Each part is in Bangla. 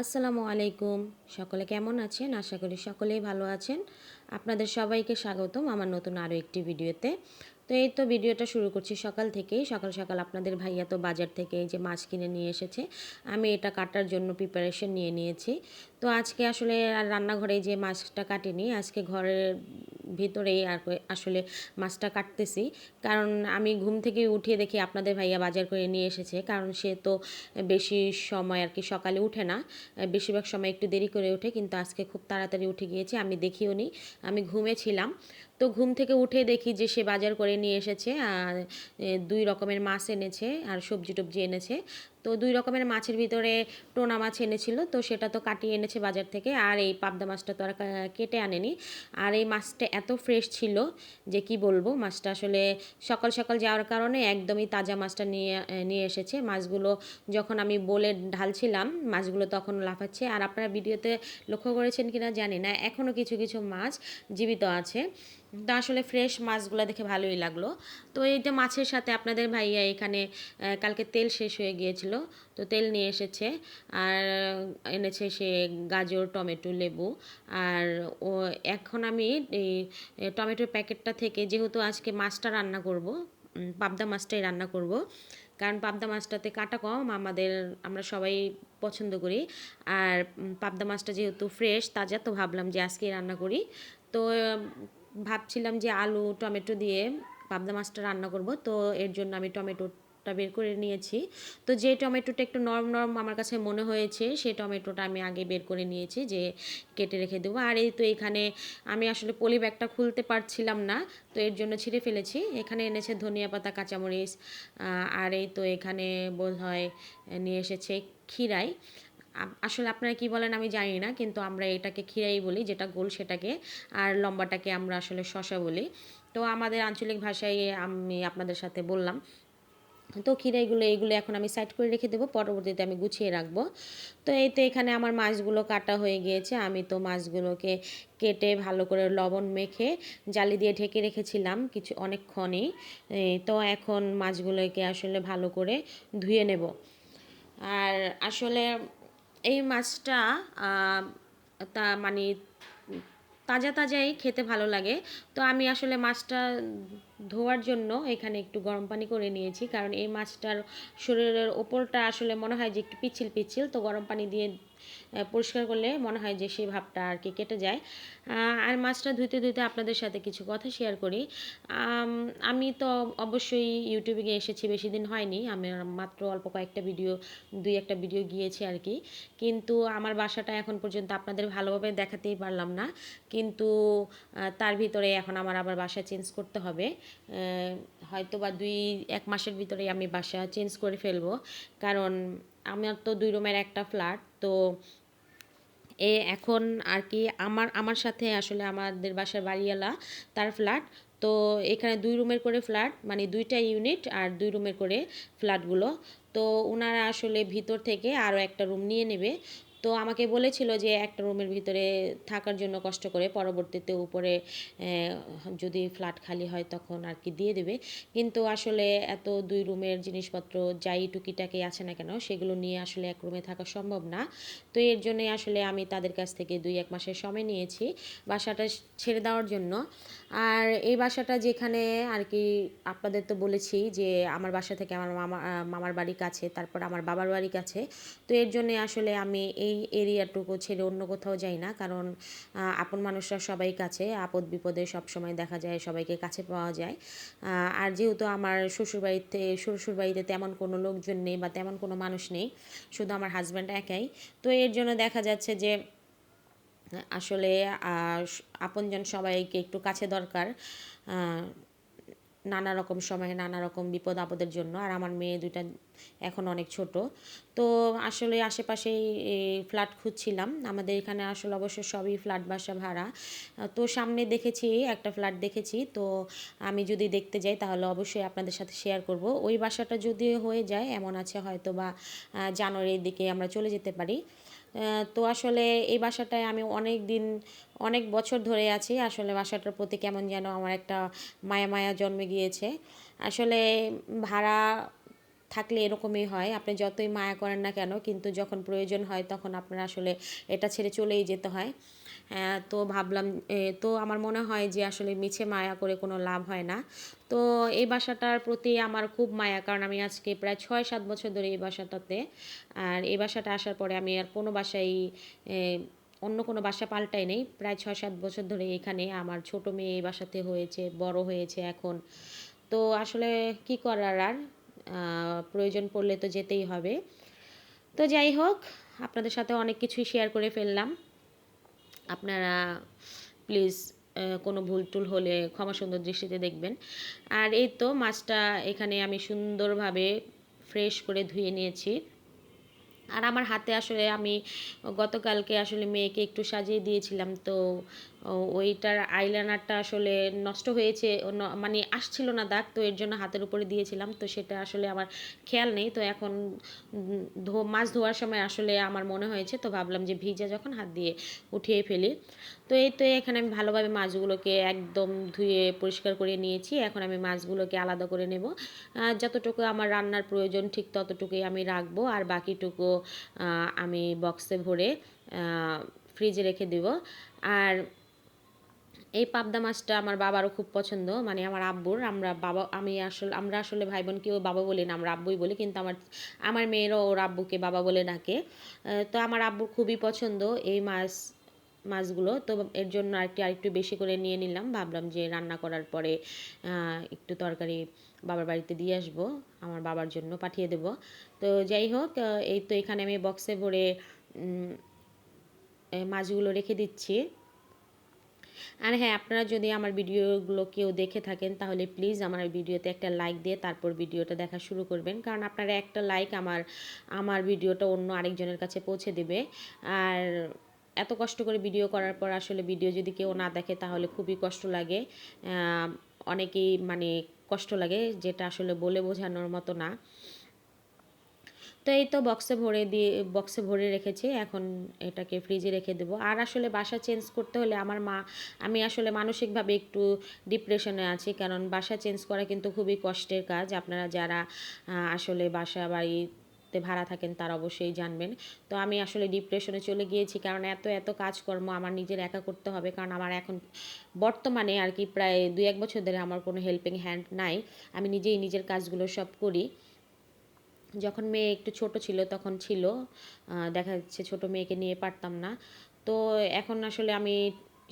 আসসালামু আলাইকুম। সকলে কেমন আছেন? আশা করি সকলেই ভালো আছেন। আপনাদের সবাইকে স্বাগতম আমার নতুন আরও একটি ভিডিওতে। তো এই তো ভিডিওটা শুরু করছি সকাল থেকেই। সকাল সকাল আপনাদের ভাইয়া তো বাজার থেকে এই যে মাছ কিনে নিয়ে এসেছে। আমি এটা কাটার জন্য প্রিপারেশন নিয়ে নিয়েছি। তো আজকে আসলে রান্নাঘরে যে মাছটা কাটিনি, আজকে ঘরের ভিতরেই আর আসলে মাছটা কাটতেছি। কারণ আমি ঘুম থেকে উঠে দেখি আপনাদের ভাইয়া বাজার করে নিয়ে এসেছে। কারণ সে তো বেশি সময় আর কি সকালে উঠে না। বেশিরভাগ সময় একটু দেরি করে ওঠে কিন্তু আজকে খুব তাড়াতাড়ি উঠে গিয়েছে, আমি দেখিও নি। আমি ঘুমেছিলাম। তো ঘুম থেকে উঠে দেখি যে সে বাজার করে নিয়ে এসেছে, আর দুই রকমের মাছ এনেছে, আর সবজি টবজি এনেছে। তো দুই রকমের মাছের ভিতরে টোনা মাছ এনেছিল, তো সেটা তো কাটিয়ে এনেছে বাজার থেকে, আর এই পাবদা মাছটা তো আর কেটে আনেনি। আর এই মাছটা এত ফ্রেশ ছিল যে কি বলব, মাছটা আসলে সকাল সকাল যাওয়ার কারণে একদমই তাজা মাছটা নিয়ে নিয়ে এসেছে। মাছগুলো যখন আমি বলে ঢালছিলাম, মাছগুলো তখন লাফাচ্ছে। আর আপনারা ভিডিওতে লক্ষ্য করেছেন কিনা জানি না এখনও কিছু কিছু মাছ জীবিত আছে। তো আসলে ফ্রেশ মাছগুলো দেখে ভালোই লাগল। তো এই যে মাছের সাথে আপনাদের ভাইয়া এখানে কালকে তেল শেষ হয়ে গিয়েছিল, তো তেল নিয়ে এসেছে। আর এনেছে সে গাজর, টমেটো, লেবু। আর ও, এখন আমি এই টমেটোর প্যাকেটটা থেকে যেহেতু আজকে মাছটা রান্না করব পাবদা মাছটাই রান্না করব। কারণ পাবদা মাছটাতে কাটা কম, আমাদের, আমরা সবাই পছন্দ করি। আর পাবদা মাছটা যেহেতু ফ্রেশ তাজা, তো ভাবলাম যে আজকেই রান্না করি। তো ভাবছিলাম যে আলু, টমেটো দিয়ে পাবদা মাছটা রান্না করব। তো এর জন্য আমি টমেটোটা বের করে নিয়েছি। তো যে টমেটোটা একটু নরম নরম আমার কাছে মনে হয়েছে সেই টমেটোটা আমি আগে বের করে নিয়েছি যে কেটে রেখে দেবো। আর এই তো এখানে আমি আসলে পলি ব্যাগটা খুলতে পারছিলাম না, তো এর জন্য ছিঁড়ে ফেলেছি। এখানে এনেছে ধনিয়া পাতা, কাঁচামরিচ আর এই তো এখানে বোধ হয় নিয়ে এসেছে ক্ষীরাই আসলে আপনারা কি বলেন আমি জানি না, কিন্তু আমরা এটাকে খিরাই বলি, যেটা গোল সেটাকে, আর লম্বাটাকে আমরা আসলে শশা বলি। তো আমাদের আঞ্চলিক ভাষায় আমি আপনাদের সাথে বললাম। তো খিরাইগুলো এইগুলো এখন আমি সাইড করে রেখে দেবো, পরবর্তীতে আমি গুছিয়ে রাখব। তো এই তো এখানে আমার মাছগুলো কাটা হয়ে গিয়েছে। আমি তো মাছগুলোকে কেটে ভালো করে লবণ মেখে জালি দিয়ে ঢেকে রেখেছিলাম কিছু, অনেকক্ষণই। তো এখন মাছগুলোকে আসলে ভালো করে ধুয়ে নেব। আর আসলে এই মাছটা তা মানে তাজা তাজাই খেতে ভালো লাগে। তো আমি আসলে মাছটা ধোয়ার জন্য এখানে একটু গরম পানি করে নিয়েছি। কারণ এই মাছটার শরীরের ওপরটা আসলে মনে হয় যে একটু পিচ্ছিল পিচ্ছিল, তো গরম পানি দিয়ে পরিষ্কার করলে মনে হয় যে সেই ভাবটা আর কি কেটে যায়। আর মাছটা ধুইতে ধুইতে আপনাদের সাথে কিছু কথা শেয়ার করি। আমি তো অবশ্যই ইউটিউবে গিয়ে এসেছি, বেশি দিন হয়নি। আমি মাত্র অল্প কয়েকটা ভিডিও দুই একটা ভিডিও গিয়েছি আর কি। কিন্তু আমার বাসাটা এখন পর্যন্ত আপনাদের ভালোভাবে দেখাতেই পারলাম না। কিন্তু তার ভিতরে এখন আমার আবার বাসা চেঞ্জ করতে হবে। হয়তো বা দুই, এক মাসের ভিতরে আমি বাসা চেঞ্জ করে ফেলব। কারণ আমার তো দুই রুমের একটা ফ্ল্যাট তো এ এখন আর কি আমার আমার সাথে আসলে আমাদের বাসার বাড়িওয়ালা তার ফ্ল্যাট তো এখানে দুই রুমের করে ফ্ল্যাট মানে দুইটা ইউনিট আর দুই রুমের করে ফ্ল্যাটগুলো তো ওনারা আসলে ভিতর থেকে আরও একটা রুম নিয়ে নেবে। তো আমাকে বলেছিল যে একটা রুমের ভিতরে থাকার জন্য কষ্ট করে পরবর্তীতে উপরে যদি ফ্ল্যাট খালি হয় তখন আর কি দিয়ে দেবে। কিন্তু আসলে এত দুই রুমের জিনিসপত্র যাই টুকিটাকি আছে না কেন, সেগুলো নিয়ে আসলে এক রুমে থাকা সম্ভব না। তো এর জন্যে আসলে আমি তাদের কাছ থেকে দুই এক মাসের সময় নিয়েছি বাসাটা ছেড়ে দেওয়ার জন্য। আর এই বাসাটা যেখানে আর কি আপনাদের তো বলেছি যে আমার বাসা থেকে আমার মামা মামার বাড়ি কাছে, তারপর আমার বাবার বাড়ি কাছে। তো এর জন্যে আসলে আমি এই এরিয়াটুকু ছেড়ে অন্য কোথাও যাই না। কারণ আপন মানুষরা সবাই কাছে, আপদ বিপদে সব সময় দেখা যায়, সবাইকে কাছে পাওয়া যায়। আর যেহেতু আমার শ্বশুরবাড়িতে শ্বশুরবাড়িতে তেমন কোনো লোকজন নেই বা তেমন কোনো মানুষ নেই, শুধু আমার হাজব্যান্ড একাই, তো এর জন্য দেখা যাচ্ছে যে, আসলে আপনজন সবাইকে একটু কাছে দরকার। নানা রকম সময়ে নানা রকম বিপদ আপদের জন্য। আর আমার মেয়ে দুইটা এখন অনেক ছোট। তো আসলে আশেপাশেই ফ্ল্যাট খুঁজছিলাম। আমাদের এখানে আসলে অবশ্য সবই ফ্ল্যাট বাসা ভাড়া। তো সামনে দেখেছি, একটা ফ্ল্যাট দেখেছি। তো আমি যদি দেখতে যাই তাহলে অবশ্যই আপনাদের সাথে শেয়ার করব। ওই বাসাটা যদি হয়ে যায়, এমন আছে হয়তো বা জানুয়ারির দিকে আমরা চলে যেতে পারি। তো আসলে এই বাসাটায় আমি অনেক দিন, অনেক বছর ধরে আছি। আসলে বাসাটার প্রতি কেমন যেন আমার একটা মায়া মায়া জন্মে গিয়েছে। আসলে ভাড়া থাকলে এরকমই হয়। আপনি যতই মায়া করেন না কেন, কিন্তু যখন প্রয়োজন হয় তখন আপনার আসলে এটা ছেড়ে চলেই যেতে হয়। তো ভাবলাম তো আমার মনে হয় যে আসলে মিছে মায়া করে কোনো লাভ হয় না। তো এই বাসাটার প্রতি আমার খুব মায়া, কারণ আমি আজকে প্রায় ছয়, সাত বছর ধরে এই বাসাটাতে। আর এই বাসাটা আসার পরে আমি আর কোনো বাসায় অন্য কোনো বাসা পাল্টাই নেই। প্রায় ছয়, সাত বছর ধরে এখানে আমার ছোট মেয়ে এই বাসাতে হয়েছে, বড় হয়েছে এখন। তো আসলে কি করার আর? প্রয়োজন পড়লে তো যেতেই হবে। তো যাই হোক, আপনাদের সাথে অনেক কিছুই শেয়ার করে ফেললাম। আপনারা প্লিজ কোনো ভুল টুল হলে ক্ষমা সুন্দর দৃষ্টিতে দেখবেন। আর এই তো মাছটা এখানে আমি সুন্দরভাবে ফ্রেশ করে ধুয়ে নিয়েছি। আর আমার হাতে আসলে আমি গতকালকে আসলে মেয়েকে একটু সাজিয়ে দিয়েছিলাম, তো ওইটার আইলাইনারটা আসলে নষ্ট হয়েছে মানে আসছিল না দাগ, তো এর জন্য হাতের উপরে দিয়েছিলাম, তো সেটা আসলে আমার খেয়াল নেই, তো এখন মাছ ধোয়ার সময় আসলে আমার মনে হয়েছে, তো ভাবলাম যে ভিজা যখন হাত দিয়ে উঠিয়ে ফেলি। তো এই তো এখানে আমি ভালোভাবে মাছগুলোকে একদম ধুয়ে পরিষ্কার করে নিয়েছি, এখন আমি মাছগুলোকে আলাদা করে নেব। যতটুকু আমার রান্নার প্রয়োজন, ঠিক ততটুকুই আমি রাখব, আর বাকিটুকু আমি বক্সে ভরে ফ্রিজে রেখে দেব। আর এই পাবদা মাছটা আমার বাবারও খুব পছন্দ মানে আমার আব্বুর। আমরা বাবা, আমি আসলে, আমরা আসলে ভাই বোন কেউ বাবা বলি না, আমরা আব্বুই বলি, কিন্তু আমার আমার মেয়েরও ওর আব্বুকে বাবা বলে ডাকে। তো আমার আব্বুর খুবই পছন্দ এই মাছ, মাছগুলো। তো এর জন্য আরেকটু আরেকটু বেশি করে নিয়ে নিলাম। ভাবলাম যে রান্না করার পরে একটু তরকারি বাবার বাড়িতে দিয়ে আসব, আমার বাবার জন্য পাঠিয়ে দেব। তো যাই হোক এই তো এখানে আমি বক্সে ভরে মাছগুলো রেখে দিচ্ছি। আর হ্যাঁ আপনারা যদি আমার ভিডিওগুলো কেউ দেখে থাকেন, তাহলে প্লিজ আমার ভিডিওতে একটা লাইক দিয়ে তারপর ভিডিওটা দেখা শুরু করবেন। কারণ আপনারা একটা লাইক আমার আমার ভিডিওটা অন্য আরেকজনের কাছে পৌঁছে দেবে। আর এত কষ্ট করে ভিডিও করার পর আসলে ভিডিও যদি কেউ না দেখে, তাহলে খুবই কষ্ট লাগে। অনেকেই মানে কষ্ট লাগে, যেটা আসলে বলে বোঝানোর মতো না। তো এই তো বক্সে ভরে দিয়ে বক্সে ভরে রেখেছি, এখন এটাকে ফ্রিজে রেখে দেবো। আর আসলে বাসা চেঞ্জ করতে হলে আমার মা, আমি আসলে মানসিকভাবে একটু ডিপ্রেশনে আছি, কারণ বাসা চেঞ্জ করা কিন্তু খুবই কষ্টের কাজ। আপনারা যারা আসলে বাসা বাড়ি তে ভাড়া থাকেন তার অবশ্যই জানবেন। তো আমি আসলে ডিপ্রেশনে চলে গিয়েছি, কারণ এত এত কাজকর্ম আমার নিজের একা করতে হবে, কারণ আমার এখন বর্তমানে আর কি প্রায় দুই এক বছর ধরে আমার কোনো হেল্পিং হ্যান্ড নাই। আমি নিজেই নিজের কাজগুলো সব করি। যখন মেয়ে একটু ছোট ছিল তখন ছিল। দেখা যাচ্ছে ছোট মেয়েকে নিয়ে পারতাম না। তো এখন আসলে আমি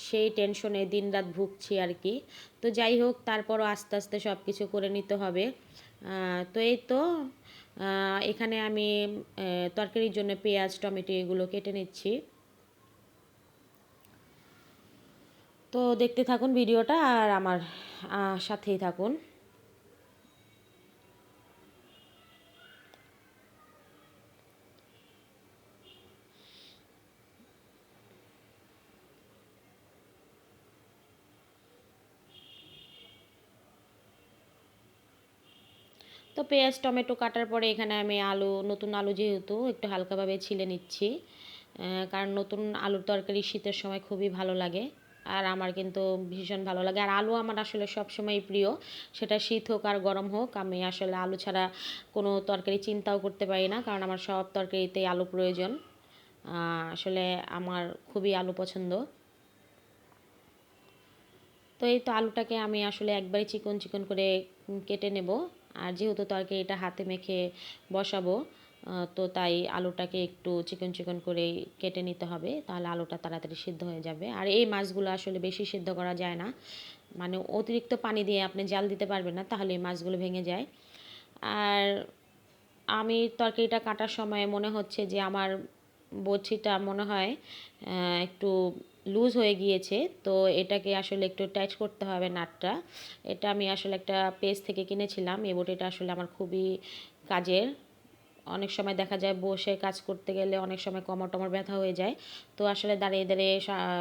সেই টেনশনে দিন রাত ভুগছি আর কি। তো যাই হোক, তারপরও আস্তে আস্তে সব কিছু করে নিতে হবে। তো এই তো এখানে আমি তরকারির জন্য পেঁয়াজ, টমেটো এগুলো কেটে নিচ্ছি। তো দেখতে থাকুন ভিডিওটা আর আমার সাথেই থাকুন। তো পেঁয়াজ, টমেটো কাটার পরে এখানে আমি আলু, নতুন আলু যেহেতু একটু হালকাভাবে ছিলে নিচ্ছি কারণ নতুন আলুর তরকারি শীতের সময় খুবই ভালো লাগে আর আমার কিন্তু ভীষণ ভালো লাগে। আর আলু আমার আসলে সবসময় প্রিয়, সেটা শীত হোক আর গরম হোক, আমি আসলে আলু ছাড়া কোনো তরকারি চিন্তাও করতে পারি না, কারণ আমার সব তরকারিতেই আলু প্রয়োজন। আসলে আমার খুবই আলু পছন্দ। তো এই তো আলুটাকে আমি আসলে একবারে চিকন চিকন করে কেটে নেব। আর যেহেতু তরকারিটা হাতে মেখে বসাবো তো তাই আলুটাকে একটু চিকন চিকন করে কেটে নিতে হবে, তাহলে আলুটা তাড়াতাড়ি সিদ্ধ হয়ে যাবে। আর এই মাছগুলো আসলে বেশি সিদ্ধ করা যায় না মানে অতিরিক্ত পানি দিয়ে আপনি জাল দিতে পারবেন না, তাহলে এই মাছগুলো ভেঙে যায়। আর আমি তরকারিটা কাটার সময় মনে হচ্ছে যে আমার বছিটা মনে হয় একটু লুজ হয়ে গিয়েছে, তো এটাকে আসলে একটু টাইট করতে হবে নাটটা। এটা আমি আসলে একটা পেজ থেকে কিনেছিলাম, এই বটিটা আসলে আমার খুবই কাজের। অনেক সময় দেখা যায় বসে কাজ করতে গেলে অনেক সময় কমর টমর ব্যথা হয়ে যায়, তো আসলে দাঁড়িয়ে দাঁড়িয়ে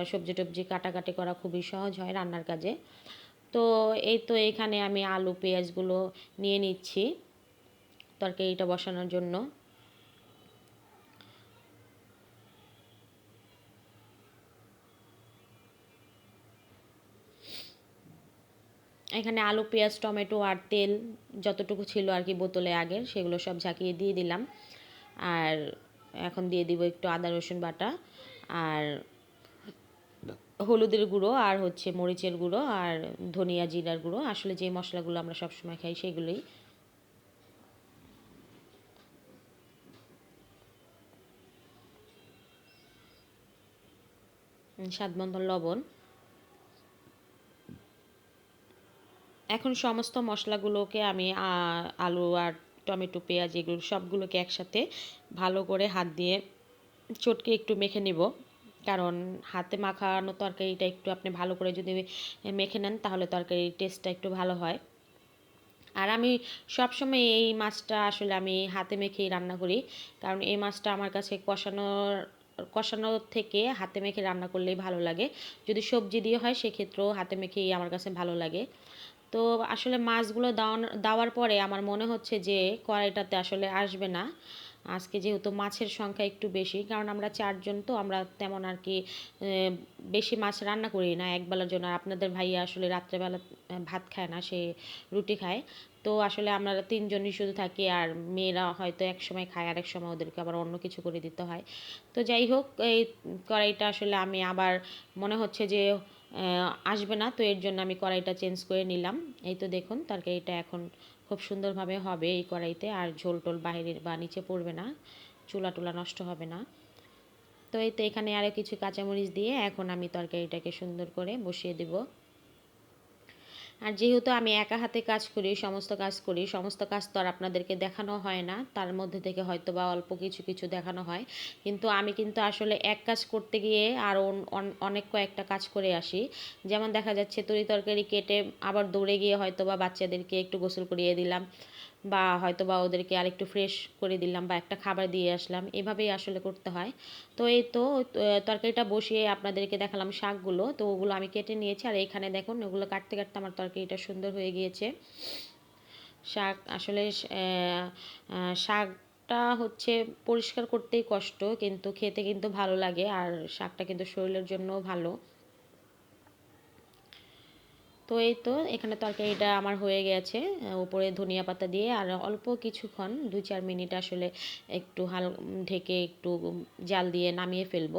সবজি টবজি কাটাকাটি করা খুবই সহজ হয় রান্নার কাজে। তো এই তো এখানে আমি আলু, পেঁয়াজগুলো নিয়ে নিচ্ছি, তরকারিটা বসানোর জন্য। এখানে আলু, পেঁয়াজ, টমেটো আর তেল যতটুকু ছিল আর কি বোতলে আগের, সেগুলো সব ঝাঁকিয়ে দিয়ে দিলাম। আর এখন দিয়ে দিব একটু আদা, রসুন বাটা আর হলুদের গুঁড়ো আর হচ্ছে মরিচের গুঁড়ো আর ধনিয়া জিরার গুঁড়ো। আসলে যে মশলাগুলো আমরা সবসময় খাই সেগুলোই। স্বাদ লবণ। এখন সমস্ত মশলাগুলোকে আমি আলু আর টমেটো, পেঁয়াজ এগুলো সবগুলোকে একসাথে ভালো করে হাত দিয়ে চটকে একটু মেখে নিব। কারণ হাতে মাখানো তরকারিটা একটু আপনি ভালো করে যদি মেখে নেন তাহলে তরকারির টেস্টটা একটু ভালো হয়। আর আমি সবসময় এই মাছটা আসলে আমি হাতে মেখেই রান্না করি। কারণ এই মাছটা আমার কাছে কষানোর কষানো থেকে হাতে মেখে রান্না করলেই ভালো লাগে। যদি সবজি দিয়ে হয় সেক্ষেত্রেও হাতে মেখেই আমার কাছে ভালো লাগে। তো আসলে মাছগুলো দেওয়ার পরে আমার মনে হচ্ছে যে কড়াইটাতে আসলে আসবে না। আজকে যেহেতু মাছের সংখ্যা একটু বেশি, কারণ আমরা চারজন তো, আমরা তেমন আর কি বেশি মাছ রান্না করি না একবেলার জন্য। আর আপনাদের ভাইয়া আসলে রাত্রেবেলা ভাত খায় না, সে রুটি খায়। তো আসলে আমরা তিনজনই শুধু থাকি, আর মেয়েরা হয়তো এক সময় খায়, আরেক সময় ওদেরকে আবার অন্য কিছু করে দিতে হয়। তো যাই হোক, এই কড়াইটা আসলে আমি আবার মনে হচ্ছে যে আসবে না, তো এর জন্য আমি কড়াইটা চেঞ্জ করে নিলাম। এই তো দেখুন, তরকারিটা এখন খুব সুন্দরভাবে হবে এই কড়াইতে, আর ঝোল টোল বাইরে বা নিচে পড়বে না, চুলা টুলা নষ্ট হবে না। তো এই তো এখানে আরও কিছু কাঁচামরিচ দিয়ে এখন আমি তরকারিটাকে সুন্দর করে বসিয়ে দেবো। আর যেহেতু আমি একা হাতে কাজ করি, সমস্ত কাজ করি, সমস্ত কাজ তো আর আপনাদেরকে দেখানো হয় না। তার মধ্যে থেকে হয়তো বা অল্প কিছু কিছু দেখানো হয়। কিন্তু আমি কিন্তু আসলে এক কাজ করতে গিয়ে আরও অনেক কয়েকটা কাজ করে আসি। যেমন দেখা যাচ্ছে, তরি তরকারি কেটে আবার দৌড়ে গিয়ে হয়তো বা বাচ্চাদেরকে একটু গোসল করিয়ে দিলাম। বা হয়তো বা ওদেরকে আরেকটু ফ্রেশ করে দিলাম বা একটা খাবার দিয়ে আসলাম। এভাবেই আসলে করতে হয়। তো এই তো তরকারিটা বসিয়ে আপনাদেরকে দেখালাম শাকগুলো। তো ওগুলো আমি কেটে নিয়েছি। আর এইখানে দেখুন, ওগুলো কাটতে কাটতে আমার তরকারিটা সুন্দর হয়ে গিয়েছে। শাক আসলে শাকটা হচ্ছে পরিষ্কার করতেই কষ্ট, কিন্তু খেতে কিন্তু ভালো লাগে। আর শাকটা কিন্তু শরীরের জন্যও ভালো। তো এই তো, এখানে তরকারিটা আমার হয়ে গেছে উপরে ধনিয়া পাতা দিয়ে, আর অল্প কিছুক্ষণ দু চার মিনিট আসলে একটু হাল, ঢেকে একটু জাল দিয়ে নামিয়ে ফেলব।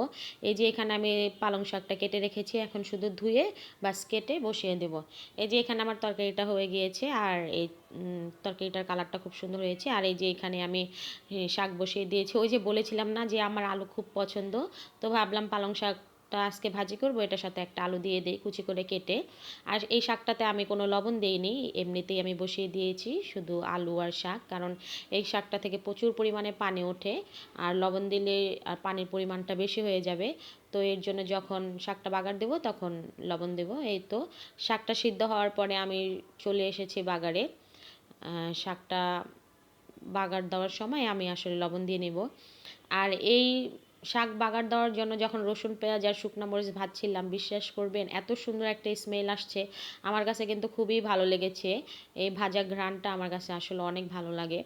এই যে এখানে আমি পালং শাকটা কেটে রেখেছি, এখন শুধু ধুয়ে বাস কেটে বসিয়ে দেব। এই যে এখানে আমার তরকারিটা হয়ে গিয়েছে, আর এই তরকারিটার কালারটা খুব সুন্দর হয়েছে, আর এই যে এখানে আমি শাক বসিয়ে দিয়েছি। ওই যে বলেছিলাম না যে আমার আলু খুব পছন্দ, তো ভাবলাম পালং শাক তা আজকে ভাজি করব, এটার সাথে একটা আলু দিয়ে দিই কুচি করে কেটে। আর এই শাকটাতে আমি কোনো লবণ দিইনি, এমনিতেই আমি বসিয়ে দিয়েছি শুধু আলু আর শাক, কারণ এই শাকটা থেকে প্রচুর পরিমাণে পানি ওঠে, আর লবণ দিলে আর পানির পরিমাণটা বেশি হয়ে যাবে। তো এর জন্য যখন শাকটা বাগার দেব, তখন লবণ দেব। এই তো, শাকটা সিদ্ধ হওয়ার পরে আমি চলে এসেছি বাগারে। শাকটা বাগার দেওয়ার সময় আমি আসলে লবণ দিয়ে নেব। আর এই শাক বাগার দেওয়ার জন্য যখন রসুন, পেঁয়াজ আর শুকনো মরিচ ভাজছিলাম, বিশ্বাস করবেন, এত সুন্দর একটা স্মেল আসছে। আমার কাছে কিন্তু খুবই ভালো লেগেছে। এই ভাজা ঘ্রাণটা আমার কাছে আসলে অনেক ভালো লাগে।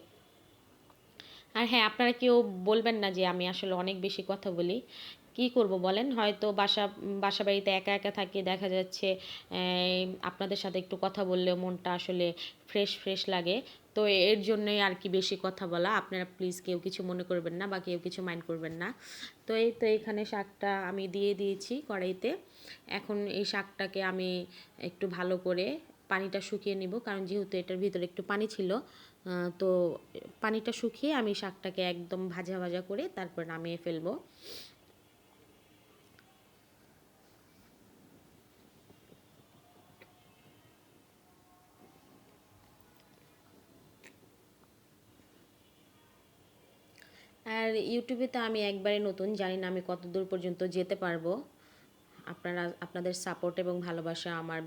আর হ্যাঁ আপনারা কেউ বলবেন না যে আমি আসলে অনেক বেশি কথা বলি। কি করব বলেন? হয়তো বাসা বাসা বাড়িতে একা একা থাকি, দেখা যাচ্ছে আপনাদের সাথে একটু কথা বললেও মনটা আসলে ফ্রেশ ফ্রেশ লাগে। তো এর জন্যই আর কি বেশি কথা বলা। আপনারা প্লিজ কেউ কিছু মনে করবেন না বা কেউ কিছু মাইন্ড করবেন না। তো এই তো এখানে শাকটা আমি দিয়ে দিয়েছি কড়াইতে। এখন এই শাকটাকে আমি একটু ভালো করে পানিটা শুকিয়ে নিব, কারণ যেহেতু এটার ভিতরে একটু পানি ছিল তো পানিটা শুকিয়ে আমি শাকটাকে একদম ভাজা ভাজা করে তারপর নামিয়ে ফেলব। আর ইউটিউবে তো আমি একবারে নতুন, জানি না আমি কত দূর পর্যন্ত যেতে পারব। আপনারা, আপনাদের সাপোর্ট এবং ভালোবাসা আমার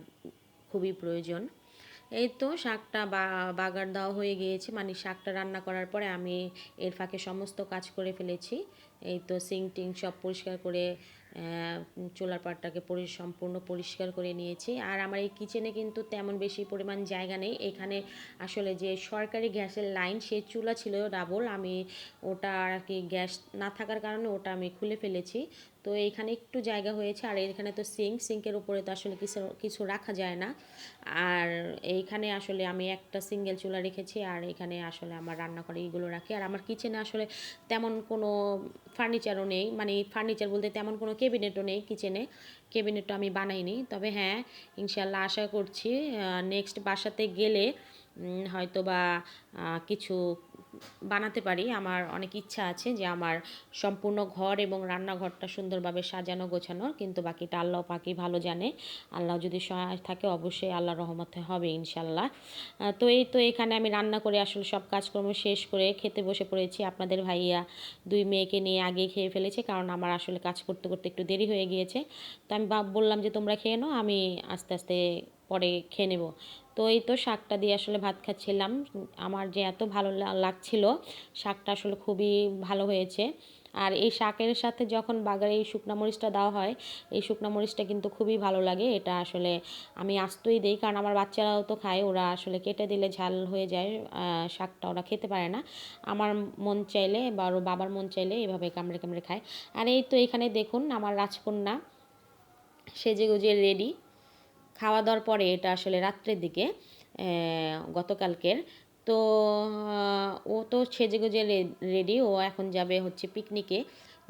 খুবই প্রয়োজন। এই তো শাকটা বা, বাগার দেওয়া হয়ে গিয়েছে মানে শাকটা রান্না করার পরে আমি এর ফাঁকে সমস্ত কাজ করে ফেলেছি। এই তো সিং টিং সব পরিষ্কার করে চুলার পাটটাকে পরি সম্পূর্ণ পরিষ্কার করে নিয়েছি। আর আমার এই কিচেনে কিন্তু তেমন বেশি পরিমাণ জায়গা নেই। এখানে আসলে যে সরকারি গ্যাসের লাইন সে চুলা ছিল ডাবল আমি ওটা আর কি গ্যাস না থাকার কারণে ওটা আমি খুলে ফেলেছি। তো এইখানে একটু জায়গা হয়েছে, আর এখানে তো সিঙ্ক, সিঙ্কের উপরে তো আসলে কিছু কিছু রাখা যায় না। আর এইখানে আসলে আমি একটা সিঙ্গেল চুলা রেখেছি, আর এখানে আসলে আমার রান্না করে এইগুলো রাখি। আর আমার কিচেনে আসলে তেমন কোনো ফার্নিচারও নেই মানে ফার্নিচার বলতে তেমন কোনো কেবিনেটও নেই কিচেনে। কেবিনেটও আমি বানাইনি, তবে হ্যাঁ ইনশাল্লাহ আশা করছি নেক্সট বাসাতে গেলে হয়তো বা কিছু বানাতে পারি। আমার অনেক ইচ্ছা আছে যে আমার সম্পূর্ণ ঘর এবং রান্নাঘরটা সুন্দরভাবে সাজানো গোছানো কিন্তু বাকিটা আল্লাহ পাকি ভালো জানে। আল্লাহ যদি সহায় থাকে, অবশ্যই আল্লাহ রহমতে হবে ইনশাল্লাহ তো এই তো এখানে আমি রান্না করে আসলে সব কাজকর্ম শেষ করে খেতে বসে পড়েছি। আপনাদের ভাইয়া দুই মেয়েকে নিয়ে আগে খেয়ে ফেলেছে কারণ আমার আসলে কাজ করতে করতে একটু দেরি হয়ে গিয়েছে। তো আমি বললাম যে তোমরা খেয়ে নাও, আমি আস্তে আস্তে পরে খেয়ে নেব। তো এই তো শাকটা দিয়ে আসলে ভাত খাচ্ছিলাম। আমার যে এত ভালো লাগছিল শাকটা আসলে খুবই ভালো হয়েছে। আর এই শাকের সাথে যখন বাগারে এই শুকনা মরিচটা দেওয়া হয়, এই শুকনা মরিচটা কিন্তু খুবই ভালো লাগে। এটা আসলে আমি আস্তই দিই, কারণ আমার বাচ্চারাও তো খায়, ওরা আসলে কেটে দিলে ঝাল হয়ে যায় শাকটা ওরা খেতে পারে না। আমার মন চাইলে বা ওর বাবার মন চাইলে এভাবে কামড়ে কামড়ে খায়। আর এই তো এখানে দেখুন, আমার রাজকন্যা সেজে গুজে রেডি খাওয়া দাওয়ার পরে এটা আসলে রাত্রের দিকে গতকালকের। তো ও তো সেজে গুজে রেডি ও এখন যাবে হচ্ছে পিকনিকে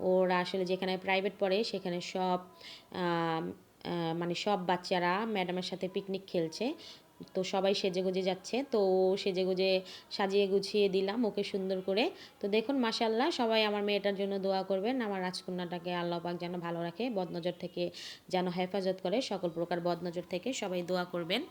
ওরা আসলে যেখানে প্রাইভেট পড়ে সেখানে সব মানে সব বাচ্চারা ম্যাডামের সাথে পিকনিক খেলছে। তো সবাই সেজে গুজে যাচ্ছে। তো সেজে গুজে সাজিয়ে গুছিয়ে দিলাম ওকে সুন্দর করে। তো দেখুন মাসাল্লাহ সবাই আমার মেয়েটার জন্য দোয়া করবেন। আমার রাজকন্যাটাকে আল্লাহ পাক যেন ভালো রাখে, বদনজর থেকে যেন হেফাজত করে, সকল প্রকার বদনজর থেকে সবাই দোয়া করবেন।